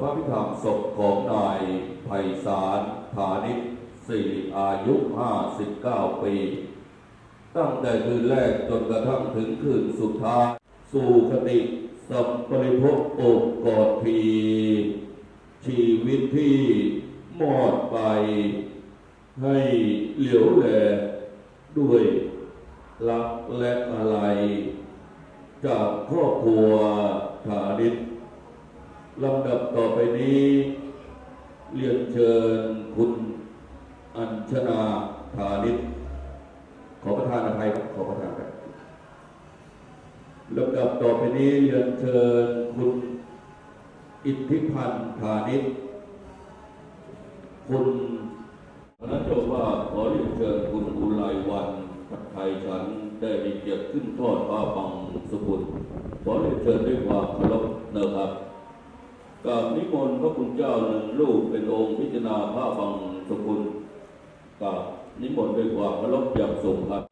พระพิธามศพของนายไพศาลฐานิชสิริอายุ 59 ปี ตั้งแต่คืนแรกจนกระทั่งถึงคืนสุดท้าย สู่คติสัมปริภพโอบกอดพีชีวิตที่มอดไป ให้เหลียวแลด้วยรักและอะไร จากครอบครัวฐานิช ลำดับต่อไปนี้ เรียนเชิญคุณอัญชนาฐานิชขอประทานอภัยครับขอประทานครับลำดับต่อไปนี้เรียนเชิญคุณอิทธิพันธ์ฐานิชคุณคณะเจ้าว่าขอเรียนเชิญคุณอุไรวันพัดไทยฉันได้มีเกียรติขึ้นทอดผ้าบังสุกุลขอเรียนเชิญด้วยความเคารพนะครับ กับนิมนต์พระคุณเจ้าหนึ่งลูกเป็นองค์พิจารณาพระบังสกุลกับนิมนต์ด้วยความเคารพอย่างสูงครับ